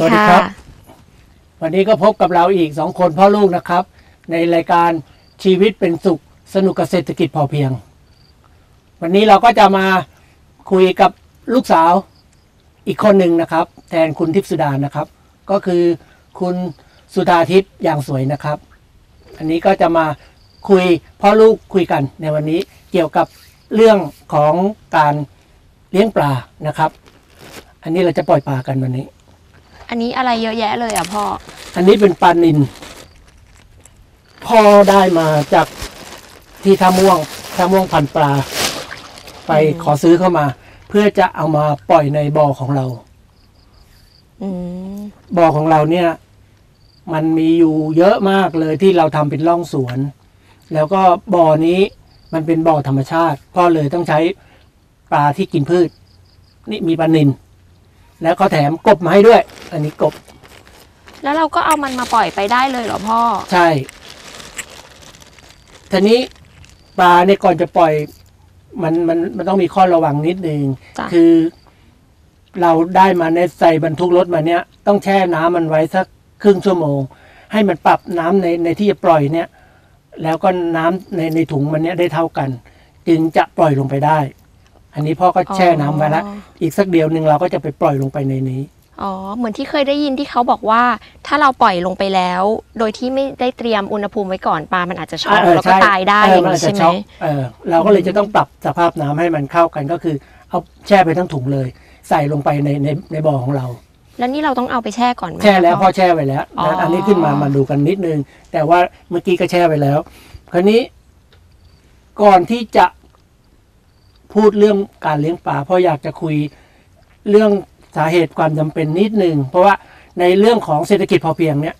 สวัสดีสวัสดีค่ะ ครับ วันนี้ก็พบกับเราอีกสองคนพ่อลูกนะครับ ในรายการชีวิตเป็นสุขสนุกกับเศรษฐกิจพอเพียง วันนี้เราก็จะมาคุยกับลูกสาวอีกคนหนึ่งนะครับ แทนคุณทิพย์สุดานะครับ ก็คือคุณสุธาทิพย์อย่างสวยนะครับ อันนี้ก็จะมาคุยพ่อลูกคุยกันในวันนี้เกี่ยวกับเรื่องของการเลี้ยงปลานะครับ อันนี้เราจะปล่อยปลากันวันนี้ อันนี้อะไรเยอะแยะเลยอะพ่อ อันนี้เป็นปลานินพ่อได้มาจากที่ท่าม่วงท่าม่วงพันปลา ไปอืมขอซื้อเข้ามา เพื่อจะเอามาปล่อยในบ่อของเราอืมบ่อของเราเนี่ย มันมีอยู่เยอะมากเลยที่เราทำเป็นร่องสวน แล้วก็บ่อนี้มันเป็นบ่อธรรมชาติพ่อเลยต้องใช้ปลาที่กินพืช นี่มีปลานิน แล้วก็แถมกบมาให้ด้วย อันนี้กบ แล้วเราก็เอามันมาปล่อยไปได้เลยเหรอพ่อ ใช่ทีนี้ปลาเนี่ยก่อนจะปล่อย มันมันมันต้องมีข้อระวังนิดนึงจ้ะ คือ เราได้มาในใส่บรรทุกรถมาเนี่ย ต้องแช่น้ำมันไว้สักครึ่งชั่วโมง ให้มันปรับน้ำในในที่จะปล่อยเนี่ย แล้วก็น้ำในในถุงมันเนี่ยได้เท่ากัน จึงจะปล่อยลงไปได้ อันนี้พ่อก็แช่น้ำไว้แล้วอีกสักเดียวหนึ่งเราก็จะไปปล่อยลงไปในนี้อ๋อเหมือนที่เคยได้ยินที่เขาบอกว่า ถ้าเราปล่อยลงไปแล้ว โดยที่ไม่ได้เตรียมอุณหภูมิไว้ก่อนปลา มันอาจจะช็อกเออแล้วก็ใช่ตายได้เอออย่างมันนี้อาจจะใช่ไหมช็อกเออเราก็เลยจะต้องปรับสภาพน้ำให้มันเข้ากันก็คือ เอาแช่ไปทั้งถุงเลย ใส่ลงไปในในในบ่อของเรา แล้วนี่เราต้องเอาไปแช่ก่อนไหมแช่แล้วพ่พ่อแช่ไว้แล้วอ๋อนะอันนี้ขึ้นมามาดูกันนิดนึง แต่ว่าเมื่อกี้ก็แช่ไว้แล้ว คราวนี้ ก่อนที่จะ พูดเรื่องการเลี้ยงปลาพ่ออยากจะคุยเรื่องสาเหตุความจำเป็นนิดนึงเพราะว่าในเรื่องของเศรษฐกิจพอเพียงเนี่ย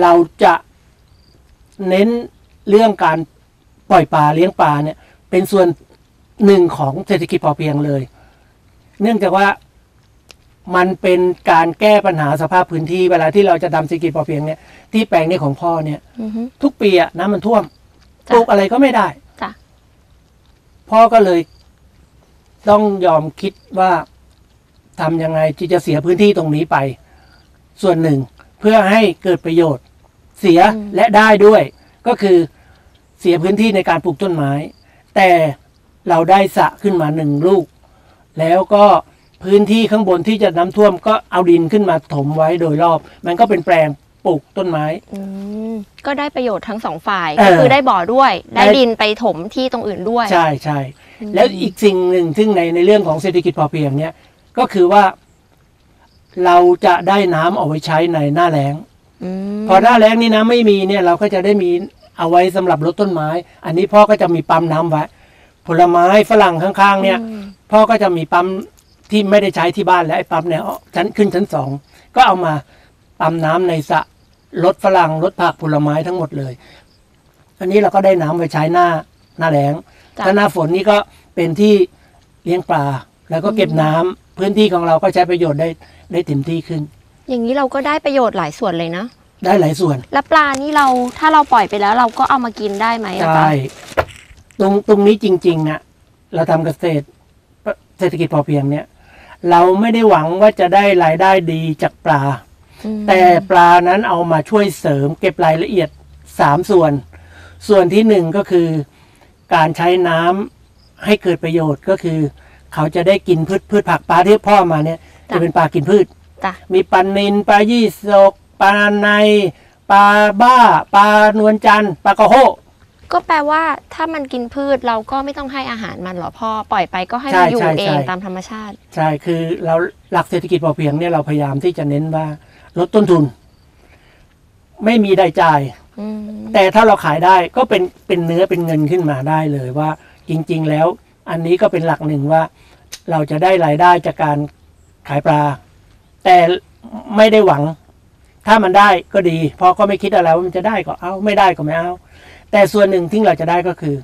เราจะเน้นเรื่องการปล่อยปลาเลี้ยงปลาเนี่ย เป็นส่วนหนึ่งของเศรษฐกิจพอเพียงเลย เนื่องจากว่ามันเป็นการแก้ปัญหาสภาพพื้นที่เวลาที่เราจะทำเศรษฐกิจพอเพียงเนี่ยที่แปลงนี้ของพ่อเนี่ยอือฮึทุกปีอะน้ำมันท่วมจ้ะปลูกอะไรก็ไม่ได้จ้ะ พ่อก็เลย ต้องยอมคิดว่าทำยังไงที่จะเสียพื้นที่ตรงนี้ไป ส่วนหนึ่งเพื่อให้เกิดประโยชน์ เสียและได้ด้วย ก็คือเสียพื้นที่ในการปลูกต้นไม้ แต่เราได้สระขึ้นมาหนึ่งลูก แล้วก็พื้นที่ข้างบนที่จะน้ำท่วมก็เอาดินขึ้นมาถมไว้โดยรอบ มันก็เป็นแปลง ปลูกต้นไม้ อืมก็ได้ประโยชน์ทั้งสองฝ่าย เออก็คือได้บ่อด้วย ได้ ได้ดินไปถมที่ตรงอื่นด้วยใช่ใช่แล้วอีกสิ่งหนึ่งซึ่งในในเรื่องของเศรษฐกิจพอเพียงเนี่ยก็คือว่า เราจะได้น้ำเอาไว้ใช้ในหน้าแล้ง อืมพอหน้าแล้งนี่น้ำไม่มีเนี่ย เราก็จะได้มีเอาไว้สำหรับลดต้นไม้ อันนี้พ่อก็จะมีปั๊มน้ำไว้ผลไม้ฝรั่งข้างๆ เนี่ย อืมพ่อก็จะมีปั๊มที่ไม่ได้ใช้ที่บ้านแล้วไอ้ปั๊มเนี่ยเอาชั้นขึ้นชั้นสองก็เอามา ปั๊มน้ำในสระลดฝรั่งลดผักผลไม้ทั้งหมดเลย อันนี้เราก็ได้น้ำไว้ใช้หน้าหน้าแล้งจ้ะถ้าหน้าฝนนี่ก็เป็นที่เลี้ยงปลาแล้วก็เก็บน้ำพื้นที่ของเราก็ใช้ประโยชน์ได้ได้เต็มที่ขึ้น อย่างนี้เราก็ได้ประโยชน์หลายส่วนเลยนะ ได้หลายส่วน แล้วปลานี่เราถ้าเราปล่อยไปแล้ว เราก็เอามากินได้ไหมอะใช่คะตรงตรงนี้จริงๆนะเราทำเกษตรเศรษฐกิจพอเพียงเนี่ย เราไม่ได้หวังว่าจะได้รายได้ดีจากปลาอืม แต่ปลานั้นเอามาช่วยเสริมเก็บรายละเอียดสามส่วน ส่วนที่หนึ่งก็คือ การใช้น้ำให้เกิดประโยชน์ก็คือ เขาจะได้กินพืชพืชผักปลาที่พ่อมาเนี่ย จะเป็นปลากินพืชจ้ะมีปลานินปลายี่สกปลาในปลาบ้าปลานวลจันทร์ปลากระโฮก็แปลว่าถ้ามันกินพืชเราก็ไม่ต้องให้อาหารมันเหรอพ่อปล่อยไปก็ให้ใช่มันอยู่ใช่เองใช่ตามธรรมชาติ ใช่คือเราหลักเศรษฐกิจพอเพียงเนี่ยเราพยายามที่จะเน้นว่า ลดต้นทุน ไม่มีรายจ่าย อืมแต่ถ้าเราขายได้ก็เป็นเป็นเนื้อเป็นเงินขึ้นมาได้เลยว่า จริง ๆ แล้ว อันนี้ก็เป็นหลักหนึ่งว่า เราจะได้รายได้จากการขายปลา แต่ไม่ได้หวัง ถ้ามันได้ก็ดี เพราะก็ไม่คิดอะไรว่ามันจะได้ก็เอาไม่ได้ก็ไม่เอา แต่ส่วนหนึ่งที่เราจะได้ก็คือ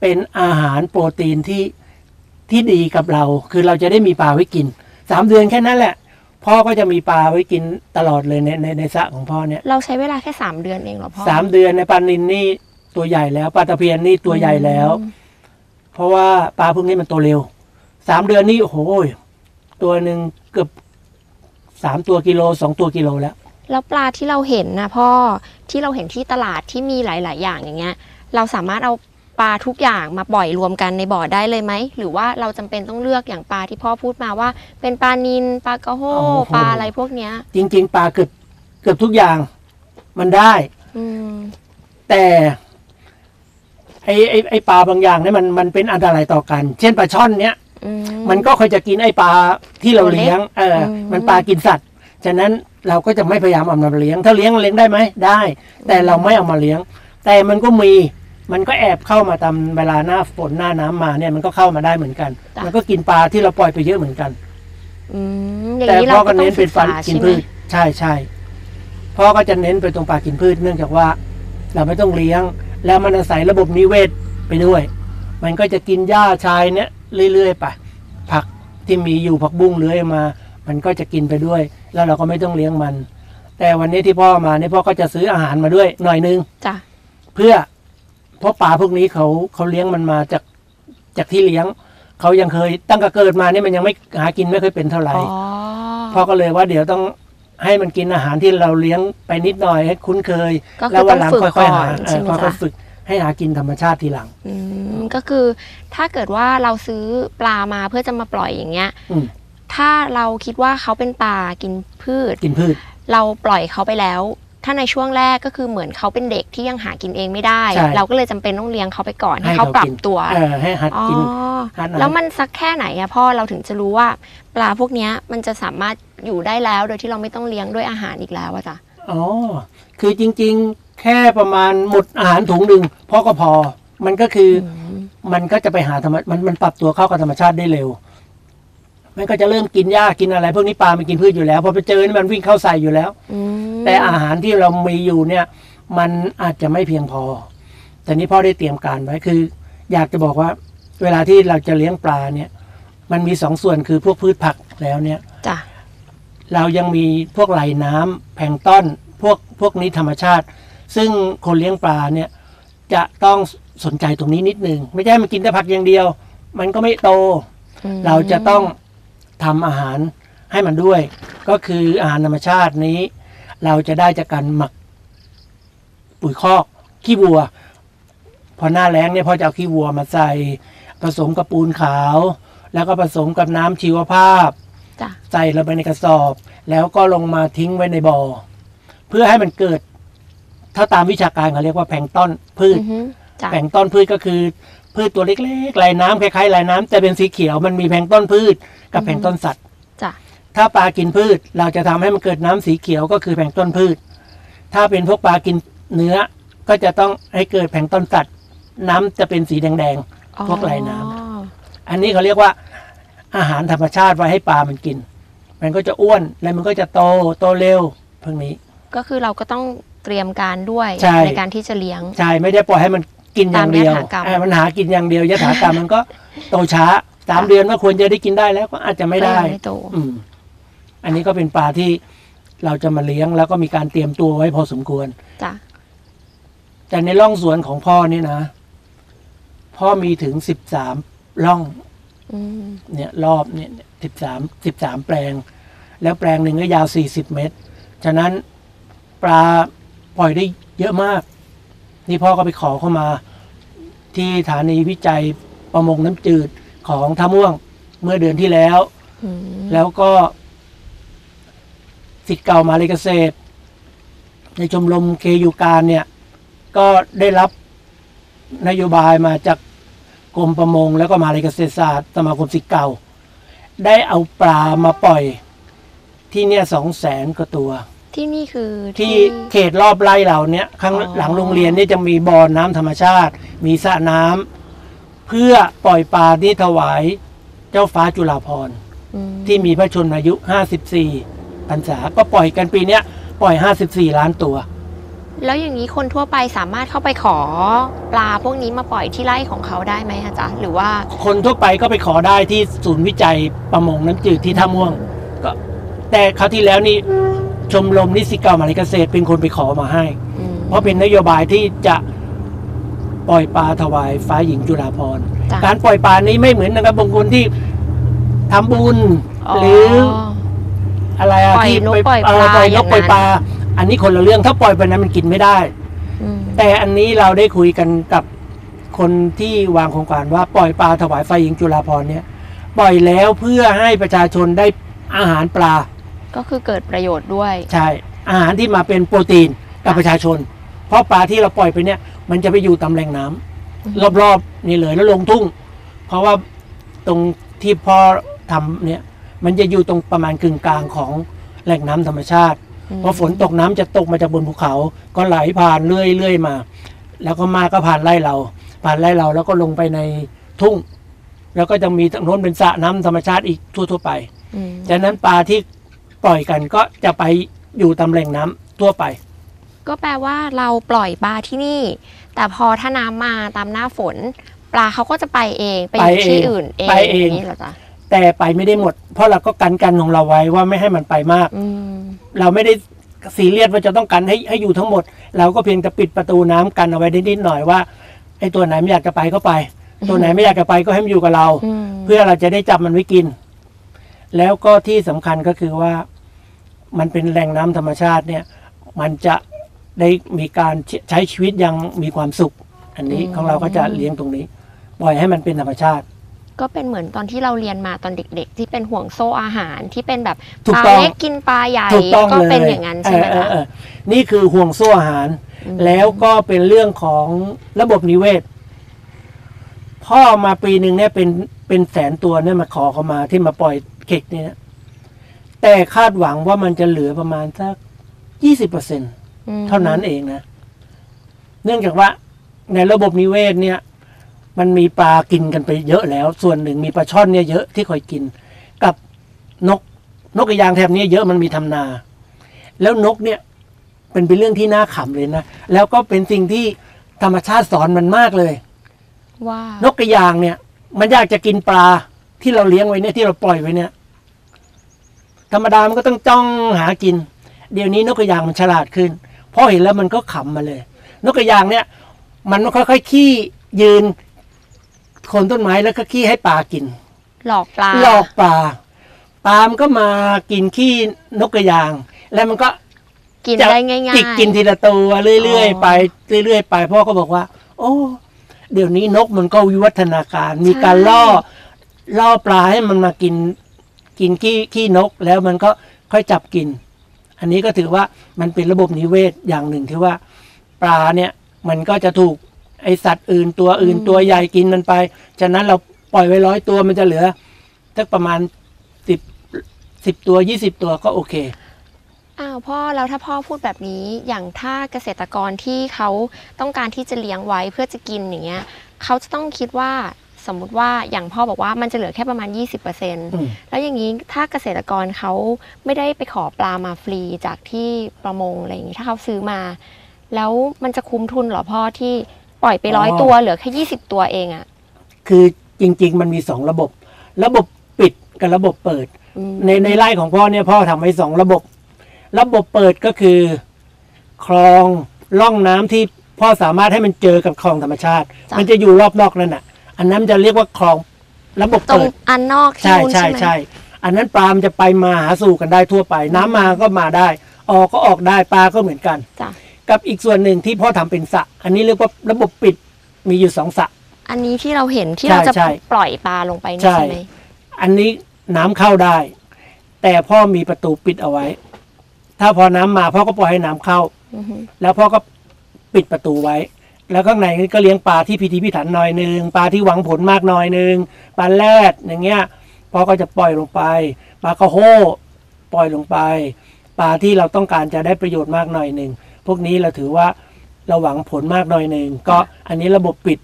เป็นอาหารโปรตีนที่ที่ดีกับเรา คือเราจะได้มีปลาไว้กินสามเดือนแค่นั้นแหละ พ่อก็จะมีปลาไว้กินตลอดเลยในในในสระของพ่อเนี่ยเราใช้เวลาแค่สามเดือนเองเหรอพ่อสามเดือนในปลานินนี่ตัวใหญ่แล้วปลาตะเพียนนี่ตัวใหญ่แล้วอืมเพราะว่าปลาพวกนี้มันโตเร็วสามเดือนนี่โอ้โหตัวหนึ่งเกือบสามตัวกิโลสองตัวกิโลแล้ว แล้วปลาที่เราเห็นนะพ่อที่เราเห็นที่ตลาดที่มีหลาย ๆ อย่างอย่างเงี้ย เราสามารถเอา ปลาทุกอย่างมาปล่อยรวมกันในบ่อได้เลยไหม หรือว่าเราจำเป็นต้องเลือกอย่างปลาที่พ่อพูดมาว่า เป็นปลานินปลากระโฮโอ้โหปลาอะไรพวกเนี้ย จริง ๆ ปลาเกือบเกือบทุกอย่างมันได้ อืมแต่ไอ้ไอ้ไอ้ปลาบางอย่างเนี่ยมันมันเป็นอันตรายต่อกัน เช่นปลาช่อนเนี้ยอืมันก็เคยจะกินไอ้ปลาที่เราตัวเล็กเลี้ยง เอออมมันปลากินสัตว์ ฉะนั้นเราก็จะไม่พยายามเอามาเลี้ยง ถ้าเลี้ยงเลี้ยงได้ไหมได้ แต่เราไม่เอามาเลี้ยง แต่มันก็มี มันก็แอบเข้ามาตามเวลาหน้าฝนหน้าน้ำมาเนี่ยมันก็เข้ามาได้เหมือนกัน จ้ะ มันก็กินปลาที่เราปล่อยไปเยอะเหมือนกัน อืมอย่างแต่นี้พ่เราอก็ก็ต้อเน้งนศึเป็นกฟันษากินใช่ไหมพืชใช่ใช่พ่อก็จะเน้นไปตรงปลากินพืชเนื่องจากว่า เราไม่ต้องเลี้ยง แล้วมันอาศัยระบบนิเวศไปด้วย มันก็จะกินหญ้าชายเนี่ยเรื่อยๆไปผักที่มีอยู่ผักบุ้งเลื้อยมา มันก็จะกินไปด้วย แล้วเราก็ไม่ต้องเลี้ยงมัน แต่วันนี้ที่พ่อมาเนี่ยพ่อก็จะซื้ออาหารมาด้วยหน่อยนึง จ้ะเพื่อ เพราะปลาพวกนี้เขาเขาเลี้ยงมันมาจากจากที่เลี้ยง เขายังเคยตั้งแต่เกิดมาเนี่ยมันยังไม่หากินไม่เคยเป็นเท่าไหร่อ๋อพ่อก็เลยว่าเดี๋ยวต้องให้มันกินอาหารที่เราเลี้ยงไปนิดหน่อยให้คุ้นเคยก็คืแล้อวต้วัอนงหลังฝึกค่อยก่ๆอหานเอใช่อไหมค่อยจ๊ะๆฝึกให้หากินธรรมชาติทีหลังอืมก็คือถ้าเกิดว่าเราซื้อปลามาเพื่อจะมาปล่อยอย่างเงี้ยอืมถ้าเราคิดว่าเขาเป็นปลากินพืชกินพืช เราปล่อยเขาไปแล้ว ถ้าในช่วงแรกก็คือเหมือนเขาเป็นเด็กที่ยังหากินเองไม่ได้ ใช่ เราก็เลยจำเป็นต้องเลี้ยงเขาไปก่อนให้ให้เขาเขาปรับกินตัว เออให้หัดอ๋อกินหัดนะแล้วมันสักแค่ไหนอะพ่อเราถึงจะรู้ว่า ปลาพวกเนี้ยมันจะสามารถอยู่ได้แล้วโดยที่เราไม่ต้องเลี้ยงด้วยอาหารอีกแล้วอะจ้ะอ๋อ คือจริงๆ แค่ประมาณหมดอาหารถุงหนึ่งพ่อก็พอ มันก็คืออมมันก็จะไปหาธรรมมันมันปรับตัวเข้ากับธรรมชาติได้เร็ว มันก็จะเริ่มกินหญ้ากินอะไร พวกนี้ปลามันกินพืชอยู่แล้วพอไปเจอนี่มันวิ่งเข้าใส่อยู่แล้ว อืม แต่อาหารที่เรามีอยู่เนี่ย มันอาจจะไม่เพียงพอ แต่นี้พ่อได้เตรียมการไว้คือ อยากจะบอกว่า เวลาที่เราจะเลี้ยงปลาเนี่ย มันมีสองส่วนคือพวกพืชผักแล้วเนี่ยจ้ะเรายังมีพวกไหลน้ำแพลงก์ต้นพวกพวกนี้ธรรมชาติ ซึ่งคนเลี้ยงปลาเนี่ย จะต้องสนใจตรงนี้นิดนึง ไม่ใช่มันกินแต่ผักอย่างเดียว มันก็ไม่โตอืมเราจะต้องทำอาหารให้มันด้วย ก็คืออาหารธรรมชาตินี้ เราจะได้จากการหมักปุ๋ยคอกขี้วัว พอหน้าแล้งเนี่ยพ่อจะเอาขี้วัวมาใส่ผสมกับปูนขาว แล้วก็ผสมกับน้ำชีวภาพจ้ะใส่ลงไปในกระสอบ แล้วก็ลงมาทิ้งไว้ในบ่อ เพื่อให้มันเกิด ถ้าตามวิชาการเขาเรียกว่าแพลงก์ต้นพืชอือฮึจ้ะแพลงก์ต้นพืชก็คือ พืชตัวเล็กๆลายน้ำคล้ายๆลายน้ำแต่เป็นสีเขียวมันมีแพลงก์ต้นพืช กับแพลงก์ต้นสัตว์จ้ะ ถ้าปลากินพืชเราจะทำให้มันเกิดน้ำสีเขียวก็คือแพลงก์ต้นพืช ถ้าเป็นพวกปลากินเนื้อก็จะต้องให้เกิดแพลงก์ต้นสัตว์ น้ำจะเป็นสีแดงพวกลายน้ำอ๋อๆอันนี้เขาเรียกว่าอาหารธรรมชาติไว้ให้ปลามันกิน มันก็จะอ้วนแล้วมันก็จะโตโตเร็วพวกนี้ ก็คือเราก็ต้องเตรียมการด้วยใช่การที่จะเลี้ยง ใช่ไม่ได้ปล่อยให้มันกินอย่างเดียวตามยถากรรมเออมันหากินอย่างเดียวยถากรรมมันก็โตช้าสามเดือนว่าควรจะได้กินได้แล้วก็อาจจะไม่ได้ก็ยังไม่โต อืมอันนี้ก็เป็นปลาที่เราจะมาเลี้ยงแล้วก็มีการเตรียมตัวไว้พอสมควร จ้ะแต่ในร่องสวนของพ่อนี่นะ พ่อมีถึงสิบสามร่อง อืมเนี่ยรอบเนี่ยสิบสามสิบสามแปลง แล้วแปลงหนึ่งก็ยาวสี่สิบเมตร ฉะนั้นปลาปล่อยได้เยอะมาก นี่พ่อก็ไปขอเข้ามา ที่ฐานีวิจัยประมงน้ำจืดของท่าม่วงเมื่อเดือนที่แล้ว อืมแล้วก็ สิทธิ์เก่ามาเลยเกษตร ในชมรมเคยูการเนี่ย ก็ได้รับนโยบายมาจากกรมประมง แล้วก็มาเลยเกษตรศาสตร์สมาคมสิทธิ์เก่า ได้เอาปลามาปล่อยที่เนี่ยสองแสนกว่าตัว ที่นี่คือที่เขตรอบไร่เราเนี่ยข้างอ๋อหลังโรงเรียนเนี่ยจะมีบ่อน้ำธรรมชาติ มีสระน้ำเพื่อปล่อยปลาที่ถวายเจ้าฟ้าจุฬาภรณ์ อืมที่มีพระชนมายุ 54 พรรษาก็ปล่อยกันปีเนี้ยปล่อย 54 ล้านตัว แล้วอย่างนี้คนทั่วไปสามารถเข้าไปขอปลาพวกนี้มาปล่อยที่ไร่ของเขาได้ไหมคะจ๊ะหรือว่าคนทั่วไปก็ไปขอได้ที่ศูนย์วิจัยประมงน้ำจืดที่ท่าม่วงก็แต่คราวที่แล้วนี่ชมรมนิสิตเก่ามหาลัยเกษตรเป็นคนไปขอมาให้ อืม เพราะเป็นนโยบายที่จะปล่อยปลาถวายฟ้าหญิงจุฬาภรณ์จ้ะ การปล่อยปลานี้ไม่เหมือนนะครับบางคนที่ทำบุญ หรืออะไรอะปล่อยที่นกไปปล่อยปลาเปล่อยนกอย่างนั้นปล่อยปลา อันนี้คนละเรื่องถ้าปล่อยไปนั้นมันกินไม่ได้ อืมแต่อันนี้เราได้คุยกันกับคนที่วางโครงการว่าปล่อยปลาถวายไฟหญิงจุฬาภรณ์เนี่ย ปล่อยแล้วเพื่อให้ประชาชนได้อาหารปลาก็คือเกิดประโยชน์ด้วย ใช่อาหารที่มาเป็นโปรตีนกับค่ะประชาชน เพราะปลาที่เราปล่อยไปเนี่ย มันจะไปอยู่ตามแหล่งน้ำ รอบๆนี่เลยแล้วลงทุ่ง เพราะว่าตรงที่พ่อทำเนี่ย มันจะอยู่ตรงประมาณกึ่งกลางของแหล่งน้ำธรรมชาติมพอฝนตกน้ำจะตกมาจากบนภูเขา ก็ไหลผ่านเรื่อยๆมา แล้วก็มาก็ผ่านไร่เรา ผ่านไร่เราแล้วก็ลงไปในทุ่ง แล้วก็จะมีทางโน้นเป็นสระน้ำธรรมชาติอีกทั่ว ๆ ไปอืมจากนั้นปลาที่ปล่อยกันก็จะไปอยู่ตามแหล่งน้ำทั่วไป ก็แปลว่าเราปล่อยปลาที่นี่ แต่พอถ้าน้ำมาตามหน้าฝน ปลาเขาก็จะไปเองไปอยู่ไปเองที่อื่นเองไปเองย่างนี้เหรอจ๊ะ แต่ไปไม่ได้หมด เพราะเราก็กันกันของเราไว้ว่าไม่ให้มันไปมาก อืมเราไม่ได้ซีเรียสว่าจะต้องกันให้ให้อยู่ทั้งหมด เราก็เพียงแต่ปิดประตูน้ำกันเอาไว้นิดๆหน่อยว่าไอ้ตัวไหนไม่อยากจะไปก็ไป ตัวไหนไม่อยากจะไปก็ให้มันอยู่กับเรา อืมเพื่อเราจะได้จับมันไว้กิน แล้วก็ที่สำคัญก็คือว่า มันเป็นแหล่งน้ำธรรมชาติเนี่ย มันจะได้มีการใช้ชีวิตอยังมีความสุข อันนี้ของเราก็จะเลี้ยงตรงนี้ ปล่อยให้มันเป็นธรรมชาติ ก็เป็นเหมือนตอนที่เราเรียนมาตอนเด็ก ๆ ที่เป็นห่วงโซ่อาหารที่เป็นแบบถูปกลาต้องเล็กกินปลาใหญ่ถูกต้องก็เลยเป็นอย่างนั้นใช่ไหมเออคะเออเออนี่คือห่วงโซ่อาหารอืมแล้วก็เป็นเรื่องของระบบนิเวศ พ่อมาปีหนึ่งเนี่ยเป็นเป็นแสนตัวเนี่ยมาขอเขามาที่มาปล่อยเข็กเนี่ยแต่คาดหวังว่ามันจะเหลือประมาณสักยี่สิบเปอร์เซ็นอืมเท่านั้นเองนะ เนื่องจากว่าในระบบนิเวศเนี่ย มันมีปลากินกันไปเยอะแล้ว ส่วนหนึ่งมีปลาช่อนเนี่ยเยอะที่คอยกิน กับนกนกกระยางแถบนี้เยอะมันมีทำนา แล้วนกเนี่ยเป็นเป็นเรื่องที่น่าขำเลยนะ แล้วก็เป็นสิ่งที่ธรรมชาติสอนมันมากเลยว่านกกระยางเนี่ย มันอยากจะกินปลาที่เราเลี้ยงไว้เนี่ยที่เราปล่อยไว้เนี่ย ธรรมดามันก็ต้องจ้องหากิน เดี๋ยวนี้นกกระยางมันฉลาดขึ้นพอเห็นแล้วมันก็ขำมาเลย นกกระยางเนี่ย มันค่อยๆขี้ยืนโคนต้นไม้แล้วก็ขี้ให้ปลากิน หลอกปลา หลอกปลาปลามันก็มากินขี้นกกระยาง แล้วมันก็กินจะได้ง่ายๆจิกกินทีละตัวเรื่อยอ๋อๆไปเรื่อยๆไปพ่อก็บอกว่า โอ้เดี๋ยวนี้นกมันก็วิวัฒนาการ มีการล่อล่อปลาให้มันมากิน กินขี้ขี้นกแล้วมันก็ค่อยจับกิน อันนี้ก็ถือว่ามันเป็นระบบนิเวศอย่างหนึ่งที่ว่า ปลาเนี่ย มันก็จะถูก ไอสัตว์อื่นตัวอื่นตัวใหญ่กินมันไป ฉะนั้นเราปล่อยไว้ร้อยตัวมันจะเหลือสักประมาณสิบสิบตัวยี่สิบตัวก็โอเคอ้าวพ่อแล้วถ้าพ่อพูดแบบนี้อย่างถ้าเกษตรกรที่เขาต้องการที่จะเลี้ยงไว้เพื่อจะกินอย่างเงี้ยเขาจะต้องคิดว่าสมมุติว่าอย่างพ่อบอกว่ามันจะเหลือแค่ประมาณ 20%อืมแล้วอย่างนี้ถ้าเกษตรกรเขาไม่ได้ไปขอปลามาฟรีจากที่ประมงอะไรอย่างนี้ถ้าเขาซื้อมา แล้วมันจะคุ้มทุนเหรอพ่อที่ ปล่อยไปร้อยอ๋อตัวเหลือแค่20ตัวเองอะคือจริง ๆ มันมีสองระบบ ระบบปิดกับระบบเปิดอืมในในไร่ของพ่อเนี่ยพ่อทำไว้สองระบบ ระบบเปิดก็คือ คลองร่องน้ำที่พ่อสามารถให้มันเจอกับคลองธรรมชาติ มันจะอยู่รอบนอกนั่นน่ะ อันนั้นจะเรียกว่าคลองระบบตรงเปิดอันนอกที่ใช่นู่นใช่ใช่ไหมใช่อันนั้นปลามันจะไปมาหาสู่กันได้ทั่วไป น้ำมาก็มาได้ ออกก็ออกได้ปลาก็เหมือนกันจ้ะ กับอีกส่วนหนึ่งที่พ่อทำเป็นสระอันนี้เรียกว่าระบบปิดมีอยู่สองสระ อันนี้ที่เราเห็นที่ใช่เราจะใช่ปล่อยปลาลงไปนี่ใช่ ใช่ไหมอันนี้น้ำเข้าได้ แต่พ่อมีประตูปิดเอาไว้ ถ้าพอน้ำมาพ่อก็ปล่อยให้น้ำเข้า อือฮึแล้วพ่อก็ปิดประตูไว้ แล้วข้างในก็เลี้ยงปลาที่พิธีพิถันหน่อยหนึ่งปลาที่หวังผลมากหน่อยหนึ่งปลาแรดอย่างเงี้ยพ่อก็จะปล่อยลงไปปลากระโฮปล่อยลงไป ปลาที่เราต้องการจะได้ประโยชน์มากหน่อยหนึ่ง พวกนี้เราถือว่าเราหวังผลมากหน่อยหนึ่งก็อันนี้ระบบปิด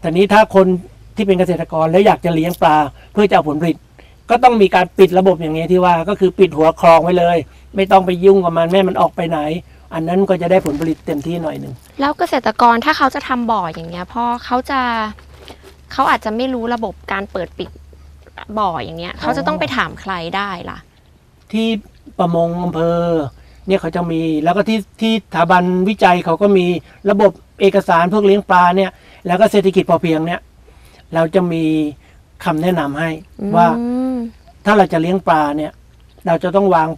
แต่นี้ถ้าคนที่เป็นเกษตรกรแล้วอยากจะเลี้ยงปลาเพื่อจะเอาผลผลิต ก็ต้องมีการปิดระบบอย่างนี้ที่ว่าก็คือปิดหัวคลองไว้เลย ไม่ต้องไปยุ่งกับมันแม่มันออกไปไหน อันนั้นก็จะได้ผลผลิตเต็มที่หน่อยหนึ่งแล้วเกษตรกรถ้าเขาจะทำบ่ออย่างเงี้ยพ่อเขาจะเขาอาจจะไม่รู้ระบบการเปิดปิดบ่ออย่างเงี้ยเขาจะต้องไปถามใครได้ล่ะ ที่ประมงอำเภอ เนี่ยเขาจะมีแล้วก็ที่ที่สถาบันวิจัยเขาก็มีระบบเอกสารพวกเลี้ยงปลาเนี่ยแล้วก็เศรษฐกิจพอเพียงเนี่ยเราจะมีคำแนะนำให้ว่าอืมถ้าเราจะเลี้ยงปลาเนี่ย เราจะต้องวาง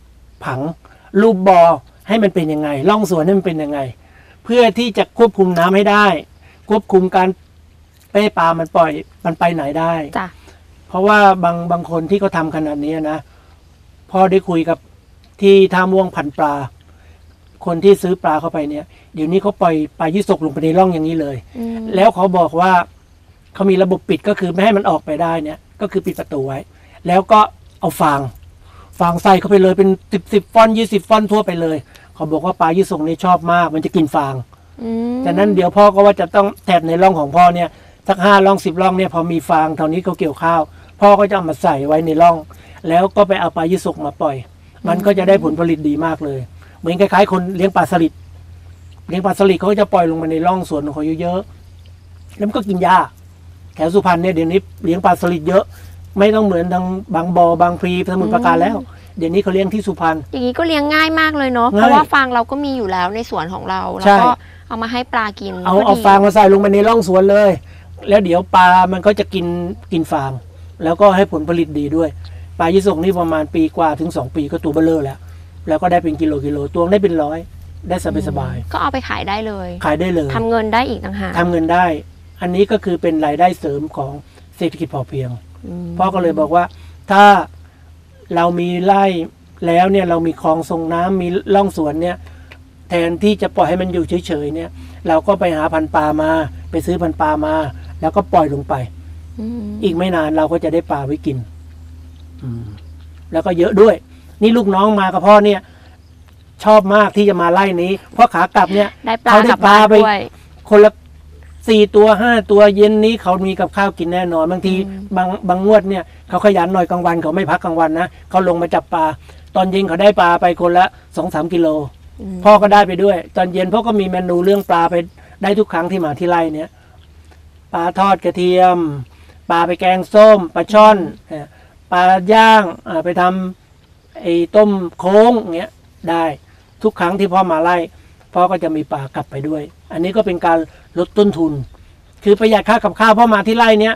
ผังรูปบ่อให้มันเป็นยังไงร่องสวนให้มันเป็นยังไง เพื่อที่จะควบคุมน้ำให้ได้ ควบคุมการเป้ปลามันปล่อยมันไปไหนได้จ้ะเพราะว่าบางบางคนที่เขาทำขนาดนี้นะพอได้คุยกับ ที่ท่าม่วงพันปลา คนที่ซื้อปลาเข้าไปเนี่ย เดี๋ยวนี้เขาปล่อยปลายี่สกลงไปในร่องอย่างนี้เลยอืมแล้วเขาบอกว่าเขามีระบบปิดก็คือไม่ให้มันออกไปได้เนี่ย ก็คือปิดประตูไว้ แล้วก็เอาฟางฟางใส่เข้าไปเลยเป็นสิบสิบฟอนยี่สิบฟอนทั่วไปเลย เขาบอกว่าปลายี่สกนี่ชอบมาก มันจะกินฟางอืมจากนั้นเดี๋ยวพ่อก็ว่าจะต้องแถบในร่องของพ่อเนี่ยสักห้าร่องสิบร่องเนี่ยพอมีฟางเท่านี้เขาเกี่ยวข้าว พ่อก็จะเอามาใส่ไว้ในร่อง แล้วก็ไปเอาปลายี่สกมาปล่อย มันก็จะได้ผลผลิตดีมากเลย เหมือนคล้ายๆ คนเลี้ยงปลาสลิดเลี้ยงปลาสลิดเขาก็จะปล่อยลงมาในร่องสวนของเขาเยอะๆแล้วมันก็กินหญ้าแถวสุพรรณเนี่ยเดี๋ยวนี้เลี้ยงปลาสลิดเยอะ ไม่ต้องเหมือนทางบางบอบางพลีสมุทรปราการแล้ว เดี๋ยวนี้เขาเลี้ยงที่สุพรรณอย่างนี้ก็เลี้ยงง่ายมากเลยเนาะง่ายเพราะว่าฟางเราก็มีอยู่แล้วในสวนของเราใช่แล้วก็เอามาให้ปลากินเอาก็เอาดีฟางมาใส่ลงไปในร่องสวนเลย แล้วเดี๋ยวปลามันก็จะกินกินฟาง แล้วก็ให้ผลผลิตดีด้วยป ลายี่สกนี่ประมาณปีกว่าถึงสองปีก็ตัวเบลเลอร์แล้ว แล้วก็ได้เป็นกิโลกิโลตัวได้เป็นร้อย ได้สบายสบายก็เอาไปขายได้เลยๆขายได้เลยทำเงินได้อีกต่างหากทำเงินได้ อันนี้ก็คือเป็นรายได้เสริมของเศรษฐกิจพอเพียงมพ่อก็เลยบอกว่าถ้าเรามีไร่แล้วเนี่ยเรามีคลองส่งน้ำมีร่องสวนเนี่ย แทนที่จะปล่อยให้มันอยู่เฉยๆเนี่ย เราก็ไปหาพันธุ์ปลามา ไปซื้อพันธุ์ปลามา แล้วก็ปล่อยลงไปอืมอีกไม่นานเราก็จะได้ปลาไว้กินอืม แล้วก็เยอะด้วย นี่ลูกน้องมากับพ่อเนี่ย ชอบมากที่จะมาไล่นี้ เพราะขากลับเนี่ยได้ปลาเขาได้กลับบ้านปลาไปด้วยคนละสี่ตัวห้าตัวเย็นนี้เขามีกับข้าวกินแน่นอน บางทีอืมบางบางงวดเนี่ยเขาขยันหน่อยกลางวันเขาไม่พักกลางวันนะเขาลงมาจับปลา ตอนเย็นเขาได้ปลาไปคนละสองสามกิโลมพ่อก็ได้ไปด้วย ตอนเย็นพ่อก็มีเมนูเรื่องปลาไปได้ทุกครั้งที่มาที่ไร่เนี่ยปลาทอดกระเทียม ปลาไปแกงส้มปลาช่อนเอ่อ ปลาย่างอ่าไปทำไอ้ต้มโค้งเงี้ยได้ทุกครั้งที่พ่อมาไล่พ่อก็จะมีปลากลับไปด้วย อันนี้ก็เป็นการลดต้นทุน คือประหยัดค่ากับข้าวพ่อมาที่ไร่เนี้ย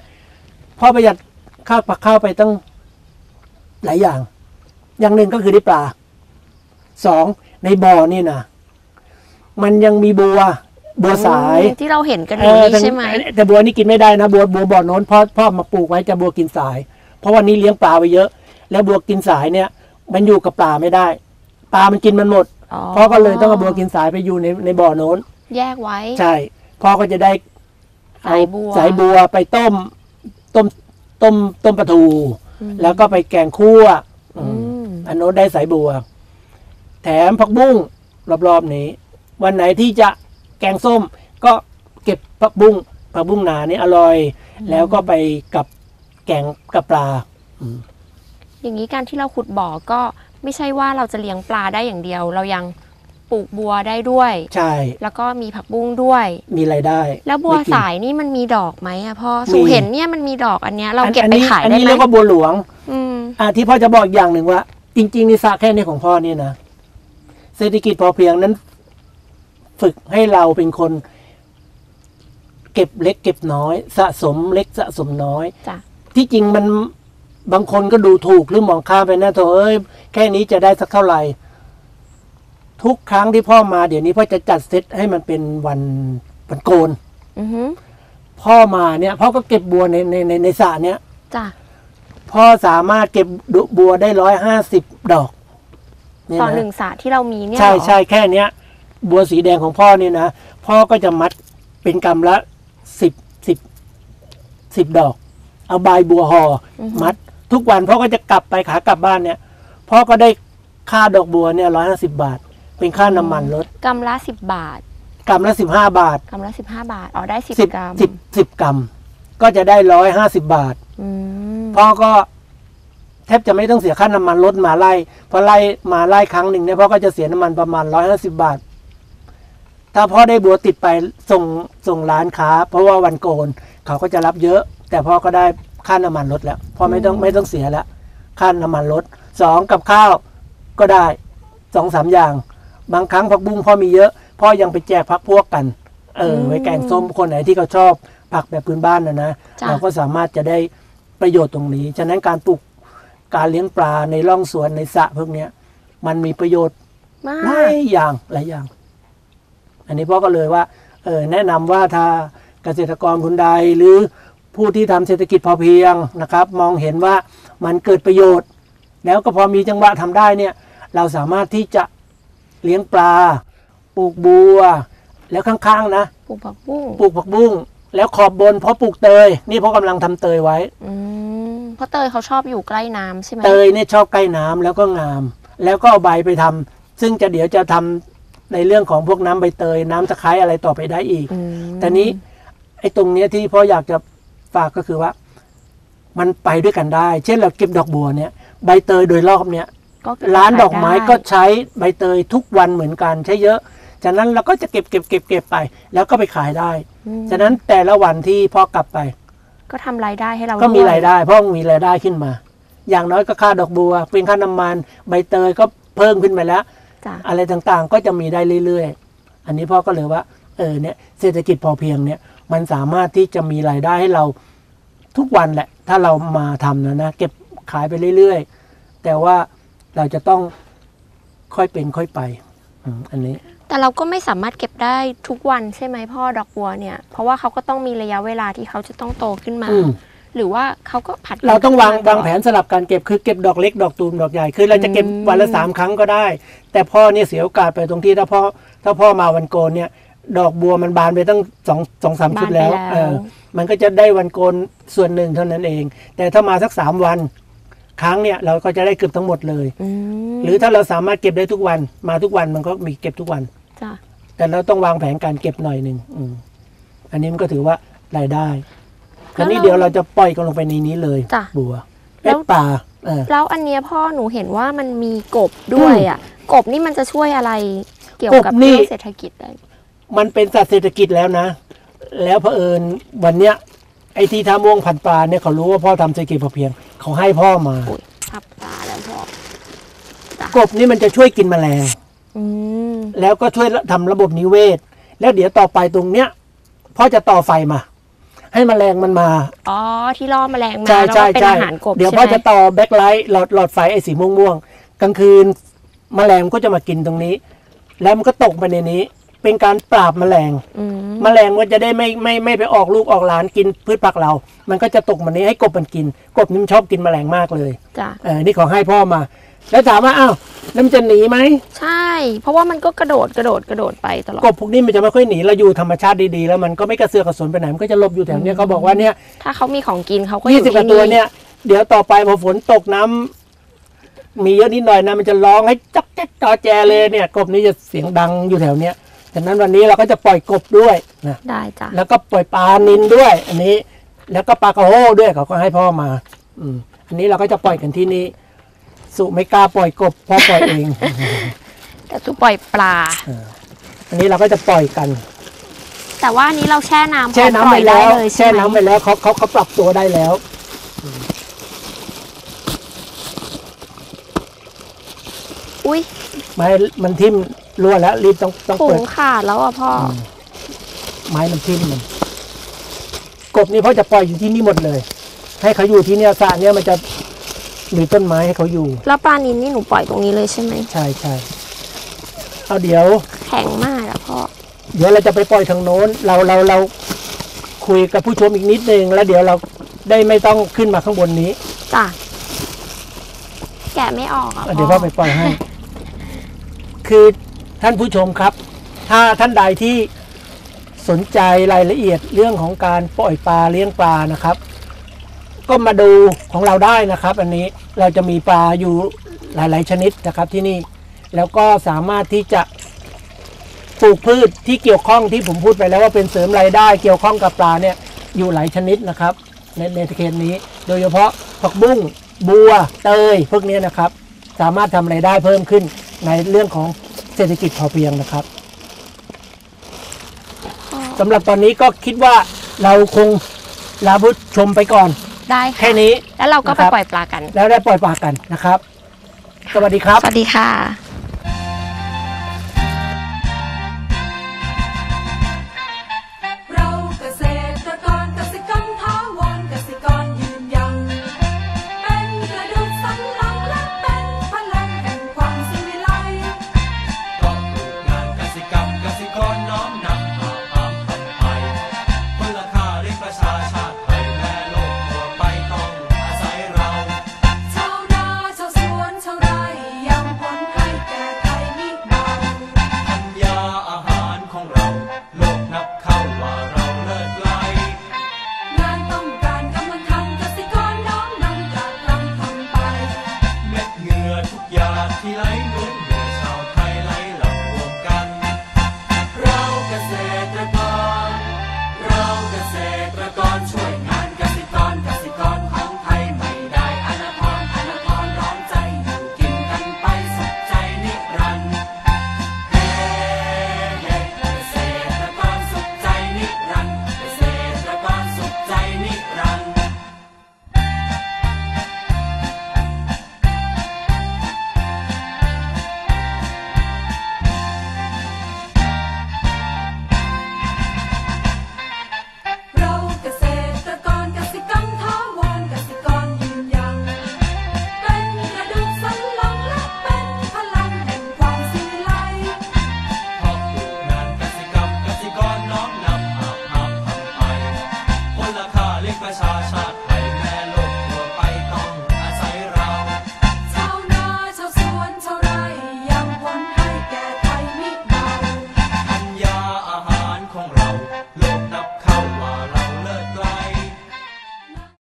พ่อประหยัดค่าปักข้าวไปตั้งหลายอย่าง อย่างหนึ่งก็คือได้ปลาสองในบ่อนี่นะมันยังมีบัวบัวสายอืมที่เราเห็นกันอเอยู่อนี่แต่ใช่ไหมแต่บัวนี่กินไม่ได้นะบัวบัวบ่อโน้นพ่อพ่อมาปลูกไว้จะบัวกินสายเพ ราะวันนี้เลี้ยงปลาไปเยอะ แล้วบัวกินสายเนี่ย มันอยู่กับปลาไม่ได้ ปลามันกินมันหมดอ๋อพ่อก็เลยต้องเอาบัวกินสายไปอยู่ในในบ่อโน้น แยกไว้ ใช่พ่อก็จะได้เอสายบัวสายบัวไปต้ม ต้มต้มต้มปลาทู อืม แล้วก็ไปแกงคั่วอือืม ม อันโน้นได้สายบัว แถมผักบุ้งรอบๆนี้ วันไหนที่จะแกงส้ม ก็เก็บผักบุ้งผักบุ้งหนานี่อร่อย แล้วก็ไปกับ แกงกับปลาอย่างนี้การที่เราขุดบ่อก็ไม่ใช่ว่าเราจะเลี้ยงปลาได้อย่างเดียว เรายังปลูกบัวได้ด้วย ใช่ แล้วก็มีผักบุ้งด้วย มีรายได้แล้วบัวได้กินสายนี่มันมีดอกไหมอะพ่อมีสูเห็นเนี่ยมันมีดอกอันเนี้ยเราอันเก็บอันไปนี้ขายอันได้นี้ไหมเรียกว่าบัวหลวง อืมอ่าที่พ่อจะบอกอีกอย่างหนึ่งว่า จริงๆในสระแค่นี้ของพ่อเนี่ยนะเศรษฐกิจพอเพียงนั้น ฝึกให้เราเป็นคน เก็บเล็กเก็บน้อย สะสมเล็กสะสมน้อย จ้ะ ที่จริงมันบางคนก็ดูถูกหรือมองข้ามไปนะโถเอ้ยแค่นี้จะได้สักเท่าไหร่ ทุกครั้งที่พ่อมาเดี๋ยวนี้พ่อจะจัดเซตให้มันเป็นวันวันโกนอือหือพ่อมาเนี่ยพ่อก็เก็บบัวในในในในสระเนี้ยจ้ะพ่อสามารถเก็บบัวได้ร้อยห้าสิบดอกเนี่ยต่อนะหนึ่งสระที่เรามีเนี่ยใช่เหรอใช่แค่เนี้ย บัวสีแดงของพ่อเนี่ยนะพ่อก็จะมัดเป็นกำละสิบสิบสิบดอก เอาใบบัวหอ่อออหือมัด ทุกวันพ่อก็จะกลับไปขากลับบ้านเนี่ยพ่อก็ได้ค่าดอกบัวเนี่ยร้อยห้าสิบาท เป็นค่าน้ำมันรถกำละสิบบาทกรัมละสิบห้าบาทกำละสิบห้าบาทอ๋อได้สิบสิบกรัมสิบสิบกรัม ก็จะได้ร้อยห้าสิบาทอืมพ่อก็ แทบจะไม่ต้องเสียค่าน้ำมันรถมาไล่เพราะไล่มาไล่ครั้งหนึ่งเนี่ยพ่อก็จะเสียน้ำมันประมาณร้อยห้าสิบาท ถ้าพ่อได้บัวติดไปส่งส่งร้านค้า เพราะว่าวันโกน เขาก็จะรับเยอะ แต่พ่อก็ได้ค่าน้ำมันรถแล้วพ่อไม่ต้องไม่ต้องเสียแล้วค่าน้ำมันรถสองกับข้าวก็ได้สองสามอย่าง บางครั้งผักบุ้งพ่อมีเยอะ พ่อยังไปแจกพักพวกกัน เออไว้แกงส้มคนไหนที่เขาชอบผักแบบพื้นบ้านนะนะจ้ะเราก็สามารถจะได้ประโยชน์ตรงนี้ ฉะนั้นการปลูกการเลี้ยงปลาในร่องสวนในสระพวกเนี้ย มันมีประโยชน์มาหลากยอย่างหลายอย่าง อันนี้พ่อก็เลยว่า เออแนะนำว่าถ้าเกษตรกรคนใดหรือ ผู้ที่ทำเศรษฐกิจพอเพียงนะครับ มองเห็นว่ามันเกิดประโยชน์ แล้วก็พอมีจังหวะทำได้เนี่ยเราสามารถที่จะเลี้ยงปลา ปลูกบัว แล้วข้างๆนะปลูกผักบุ้งปลูกผักบุ้งแล้วขอบบนเพราะปลูกเตย นี่เพราะกำลังทำเตยไว้อืมเพราะเตยเขาชอบอยู่ใกล้น้ำใช่ไหมเตยเนี่ยชอบใกล้น้ำแล้วก็งาม แล้วก็เอาใบไปทำซึ่งจะเดี๋ยวจะทำในเรื่องของพวกน้ำใบเตยน้ำตะไคร้อะไรต่อไปได้อีกอืมแต่นี้ไอ้ตรงเนี้ยที่พ่ออยากจะ ฝากก็คือว่า มันไปด้วยกันได้ เช่นเราเก็บดอกบัวเนี่ย ใบเตยโดยรอบเนี่ยก็เบร้านดอกไม้ขายก็ใช้ใบเตยทุกวันเหมือนกันใช้เยอะฉะนั้นเราก็จะเก็บเก็บเก็บเก็บไป แล้วก็ไปขายได้อืมฉะนั้นแต่ละวันที่พ่อกลับไป ก็ทำรายได้ให้เราก็มีด้วยรายได้เพราะมีรายได้ขึ้นมา อย่างน้อยก็ค่าดอกบัวเป็นค่าน้ำมัน ใบเตยก็เพิ่มขึ้นไปแล้ว จ้ะอะไรต่างๆ ก็จะมีได้เรื่อยๆ อันนี้พ่อก็เลยว่า เออเนี่ยเศรษฐกิจพอเพียงเนี่ย มันสามารถที่จะมีรายได้ให้เราทุกวันแหละ ถ้าเรามาทำนะนะ เก็บขายไปเรื่อยๆ แต่ว่าเราจะต้องค่อยเป็นค่อยไปอืมอันนี้ แต่เราก็ไม่สามารถเก็บได้ทุกวันใช่ไหมพ่อดอกบัวเนี่ย เพราะว่าเขาก็ต้องมีระยะเวลาที่เขาจะต้องโตขึ้นมาอืมหรือว่าเขาก็ผัดกันเราต้องวางขึ้นมวางแผนสลับการเก็บคือเก็บดอกเล็กดอกตูมดอกใหญ่คือเราจะเก็บอืมวันละสามครั้งก็ได้ แต่พ่อเนี่ยเสียโอกาสไปตรงที่ถ้าพ่อถ้าพ่อมาวันโกนเนี่ย ดอกบัวมันบานไปตั้งสองสองสามชุดแล้วบานไปแล้วเออมันก็จะได้วันโกนส่วนหนึ่งเท่านั้นเอง แต่ถ้ามาสักสามวัน ครั้งเนี่ยเราก็จะได้เกือบทั้งหมดเลยอืมหรือถ้าเราสามารถเก็บได้ทุกวัน มาทุกวันมันก็มีเก็บทุกวันจ้ะแต่เราต้องวางแผนการเก็บหน่อยหนึ่งอืมอันนี้มันก็ถือว่ารายได้คราวนี้เดี๋ยวเราจะปล่อยกันลงไปในนี้เลยจ้ะบัวแล้เล็วดป่าเออแล้วอันเนี้ยพ่อหนูเห็นว่ามันมีกบด้วยอะ กบนี่มันจะช่วยอะไรเกี่ยวกับกบนี่เรื่องเศรษฐกิจได้ มันเป็นสัตว์เศรษฐกิจแล้วนะ แล้วเผอิญวันเนี้ยไอ้ที่ท่าม่วงพันปลาเนี่ยเขารู้ว่าพ่อทำเศรษฐกิจพอเพียง เขาให้พ่อมาอุ้ยทับตาแล้วพ่อ กบนี่มันจะช่วยกินแมลง อืม แล้วก็ช่วยทำระบบนิเวศ แล้วเดี๋ยวต่อไปตรงเนี้ยพ่อจะต่อไฟมา ให้แมลงมันมาอ๋อ ที่ล่อแมลงมาใช่แล้วใช่ก็เป็นใช่อาหารกบเดี๋ยวใช่พ่อไหมจะต่อแบ็คไลท์หลอดหลอดไฟไอ้สีม่วงม่วงๆกลางคืนแมลงก็จะมากินตรงนี้ แล้วมันก็ตกไปในนี้ เป็นการปราบแมลงอืมแมลงมันจะได้ไม่ไม่ไม่ไปออกลูกออกหลานกินพืชผักเรา มันก็จะตกมานี้ให้กบมันกิน กบนี่มันชอบกินแมลงมากเลยจ้ะเออนี่ขอให้พ่อมา แล้วถามว่าอ้าวแล้วมันจะหนีไหมใช่ เพราะว่ามันก็กระโดดกระโดดกระโดดไปตลอดกบพวกนี้มันจะไม่ค่อยหนีเราอยู่ธรรมชาติดีๆแล้วมันก็ไม่กระเสือกกระสนไปไหนมันก็จะหลบอยู่แถวเนี้ยเขาบอกว่าเนี่ยถ้าเขามีของกินเขาก็อยี่ยู่สิบกว่าที่ตัวนี่เนี่ยเดี๋ยวต่อไปพอฝนตกน้ำมีเยอะนิดหน่อยนะมันจะร้องให้จักแจ๊กจอแจเลยเนี่ย กบนี้จะเสียงดังอยู่แถวเนี้ย ฉะนั้นวันนี้เราก็จะปล่อยกบด้วยนะได้จ้ะแล้วก็ปล่อยปลานินด้วย อันนี้ แล้วก็ปลากระโฮด้วยเขาก็ให้พ่อมา อืมอันนี้เราก็จะปล่อยกันที่นี่สุไม่กล้าปล่อยกบพ่อปล่อยเองแต่ตูปล่อยปลา อันนี้เราก็จะปล่อยกัน แต่ว่าอันนี้เราแช่น้ำแช่น้ำปล่ไปอยได้แล้วเลยแช่ใช่ไหมน้ำไปแล้วเขาเขาเขาปรับตัวได้แล้วอุ้ยไม้มันทิ่ม รั่วแล้วรีบต้องต้องถุเปิงดขาดแล้วอะพ่ออไม้มันทิ่มมันกบนี่พ่อจะปล่อยอยู่ที่นี่หมดเลย ให้เขาอยู่ที่เนี่ยสระเนี่ยมันจะมีต้นไม้ให้เขาอยู่แล้วปลานินนี่หนูปล่อยตรงนี้เลยใช่ไหมใช่ใช่เอาเดี๋ยว แข็งมากอะพ่อเดี๋ยวเราจะไปปล่อยทางโน้น เราเราเราคุยกับผู้ชมอีกนิดนึงแล้วเดี๋ยวเราได้ไม่ต้องขึ้นมาข้างบนนี้จ้ะแกะไม่ออกอะอะเดี๋ยวพ่อไปปล่อยให้ คือ ท่านผู้ชมครับ ถ้าท่านใดที่สนใจรายละเอียดเรื่องของการปล่อยปลาเลี้ยงปลานะครับ ก็มาดูของเราได้นะครับ อันนี้เราจะมีปลาอยู่หลาย ๆ ชนิดนะครับที่นี่แล้วก็สามารถที่จะปลูกพืชที่เกี่ยวข้องที่ผมพูดไปแล้วว่าเป็นเสริมรายได้เกี่ยวข้องกับปลาเนี่ยอยู่หลายชนิดนะครับ ในในเขตนี้ โดยเฉพาะผักบุ้งบัวเตยพวกนี้นะครับ สามารถทำรายได้เพิ่มขึ้นในเรื่องของ เศรษฐกิจพอเพียงนะครับสำหรับตอนนี้ก็คิดว่าเราคงลาผู้ชมไปก่อน ได้ค่ะแค่นี้ แล้วเราก็ไปนะครับ ปล่อยปลากัน แล้วได้ปล่อยปลากันนะครับ สวัสดีครับ สวัสดีค่ะ